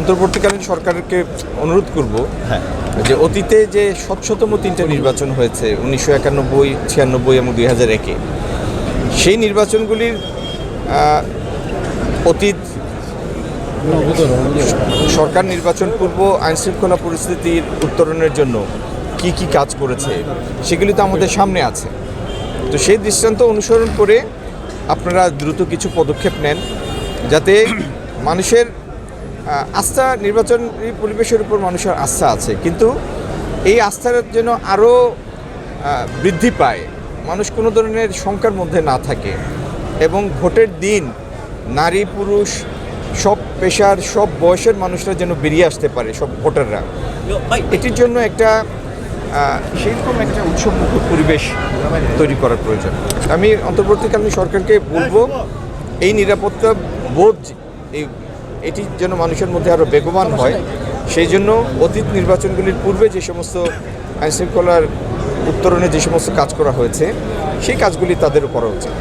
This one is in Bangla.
অন্তর্বর্তীকালীন সরকারকে অনুরোধ করব হ্যাঁ। যে অতীতে যে স্বচ্ছতম তিনটা নির্বাচন হয়েছে উনিশশো একানব্বই ছিয়ানব্বই এবং দুই হাজার একে সেই নির্বাচনগুলির অতীত সরকার নির্বাচন পূর্ব আইনশৃঙ্খলা পরিস্থিতির উত্তরণের জন্য কি কি কাজ করেছে সেগুলি তো আমাদের সামনে আছে। তো সেই দৃষ্টান্ত অনুসরণ করে আপনারা দ্রুত কিছু পদক্ষেপ নেন যাতে মানুষের আস্থা নির্বাচনী পরিবেশের উপর মানুষের আস্থা আছে কিন্তু এই আস্থার যেন আরও বৃদ্ধি পায়। মানুষ কোনো ধরনের শঙ্কার মধ্যে না থাকে এবং ভোটের দিন নারী পুরুষ সব পেশার সব বয়সের মানুষরা যেন বেরিয়ে আসতে পারে সব ভোটাররা। এটির জন্য একটা সেইরকম একটা উৎসবমুখর পরিবেশ তৈরি করার প্রয়োজন। আমি অন্তর্বর্তীকালীন সরকারকে বলব এই নিরাপত্তা বোধ এই এটি যেন মানুষের মধ্যে আরও বেগবান হয়, সেই জন্য অতীত নির্বাচনগুলির পূর্বে যে সমস্ত আইনশৃঙ্খলার উত্তরণে যে সমস্ত কাজ করা হয়েছে, সেই কাজগুলি তাদের করা উচিত